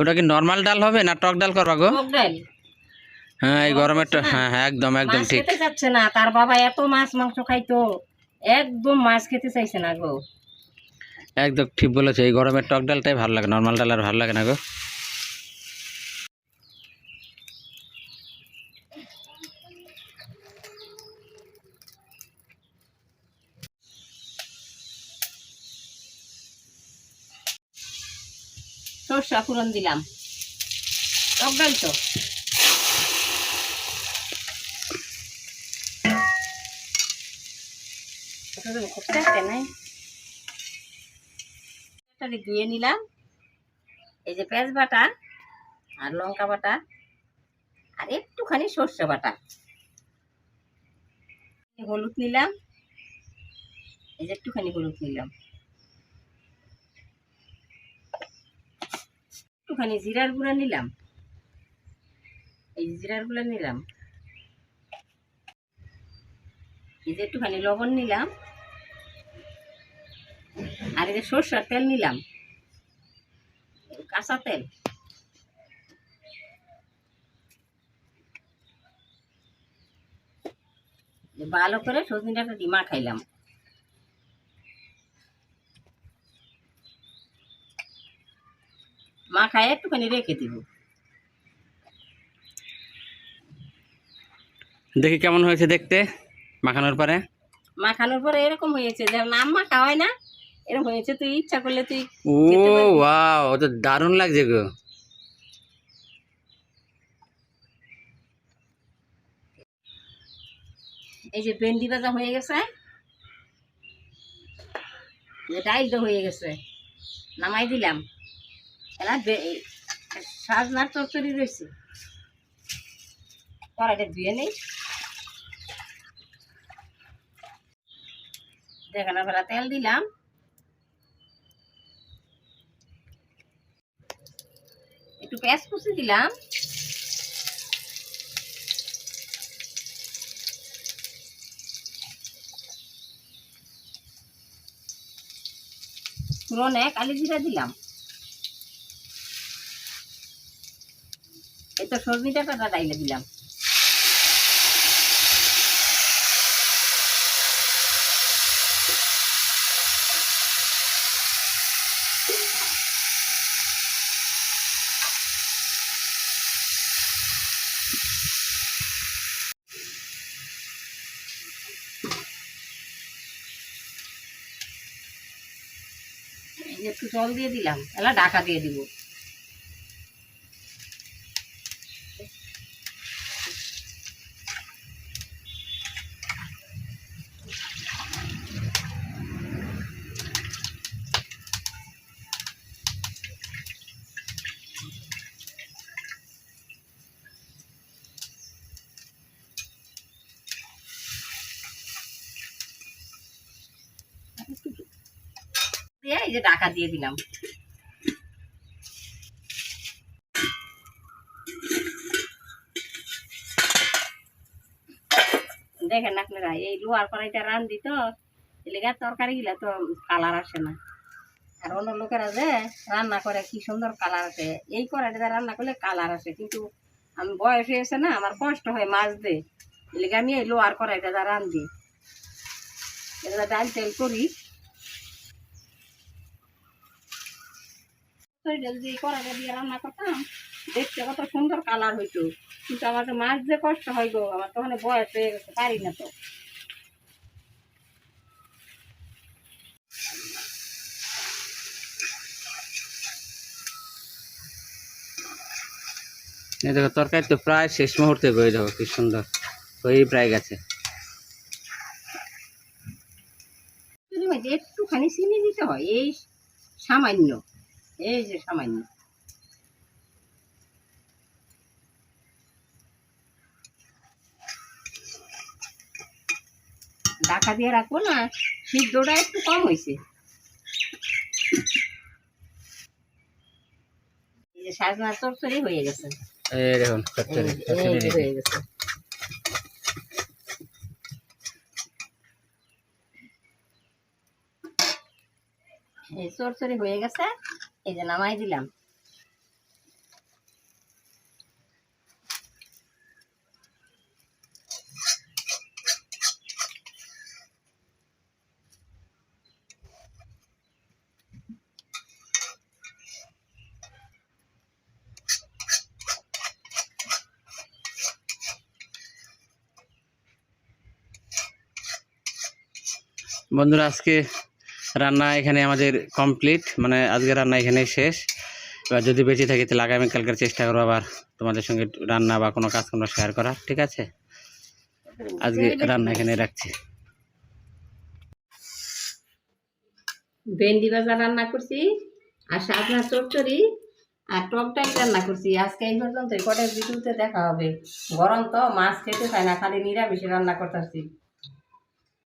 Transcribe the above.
ওটা কি নর্মাল ডাল হবে না টক ডাল করবা গো? টক ডাল। হ্যাঁ এই গরমের হ্যাঁ হ্যাঁ একদম একদম ঠিক। খেতে চাচ্ছে না তার বাবা এত মাছ মাংস খাইতো একদম মাছ খেতে চাইছে না গো। একদম ঠিক বলেছে এই গরমের টক ডালটাই ভালো লাগে নর্মাল ডাল আর ভালো লাগে না গো। সর্ষা ফুরন দিলাম। টক ডাল তো। ধুয়ে নিলাম। এই যে পেঁয়াজ বাটা আর লঙ্কা বাটা আর একটুখানি সর্ষে বাটা। হলুদ নিলাম। এই যে একটুখানি হলুদ নিলাম। একটুখানি জিরার গুঁড়া নিলাম। এই জিরার গুঁড়া নিলাম। এই যে একটুখানি লবণ নিলাম। আর এই যে সর্ষার তেল নিলাম। কাঁচা তেল। ভালো করে সজনে ডাঁটা ডিমা খাইলাম মা খায় একটুখানি রেখে দিব। দেখি কেমন হয়েছে দেখতে মাখানোর পরে। মাখানোর পরে এরকম হয়েছে যেমন আম মাখা হয় না এরকম হয়েছে তুই ইচ্ছা করলে তুই ও। ওয়াও তো দারুণ লাগছে গো। এই যে ভেন্ডি ভাজা হয়ে গেছে ডাইলটা হয়ে গেছে নামাই দিলাম। এলা সাজনার চচ্চড়ি রয়েছে। কড়াইটা ধুয়ে নেই। দেখানো ফেলা তেল দিলাম। একটু পেঁয়াজ কুচি দিলাম। ফোড়নে কালি জিরা দিলাম। তো সজনি ডাঁটাটা ডাইলে দিলাম। একটু জল দিয়ে দিলাম এলা ঢাকা দিয়ে দিব। দিয়ে এই যে ঢাকা দিয়ে দিলাম। দেখেন আপনারা, এই লোহার কড়াইটা রান দিত এলাকার তরকারি গুলা তো কালার আসে না। আর অন্য লোকেরা যে রান্না করে, কি সুন্দর কালার আসে। এই কড়াইটা রান্না করলে কালার আসে, কিন্তু আমি বয়স হয়েছে না, আমার কষ্ট হয় মাছ দে এলাকা আমি এই লোহার কড়াইটা যা রান দিই এটা ডাল তেল করি। তরকারি দিয়ে কড়াইটা দিয়ে রান্না করতাম দেখতে কত সুন্দর কালার হইতো। কিন্তু আমার তো মাছ যে কষ্ট হয় গো আমার তখন বয়স হয়ে গেছে পারি না তো। এই দেখো তরকারি তো প্রায় শেষ মুহূর্তে হয়ে যাব কি সুন্দর। হয়েই প্রায় গেছে। যদি একটুখানি চিনি দিতে হয় এই সামান্য। এই যে সামান্য। ঢাকা দিয়ে রাখব না সিদ্ধটা একটু কম হয়েছে। সাজনার হয়ে গেছে। এই দেখুন ready। হয়ে গেছে। এই চরচরি হয়ে গেছে। এই যে নামাই দিলাম। বন্ধুরা আজকে রান্না এখানে আমাদের কমপ্লিট মানে আজকে রান্না এখানে শেষ। এবার যদি বেঁচে থাকি, তাহলে আগামীকালকার চেষ্টা করব আবার তোমাদের সঙ্গে রান্না বা কোনো কাজকর্ম শেয়ার করার, ঠিক আছে? আজকে রান্না এখানে রাখছি। ভেন্ডি ভাজা রান্না করছি, আর সাজনা চচ্চড়ি, আর টক রান্না করছি। আজকে এই পর্যন্ত কটার ভিডিওতে দেখা হবে। গরম তো, মাছ খেতে চায় না, খালি নিরামিষে রান্না করতেছি।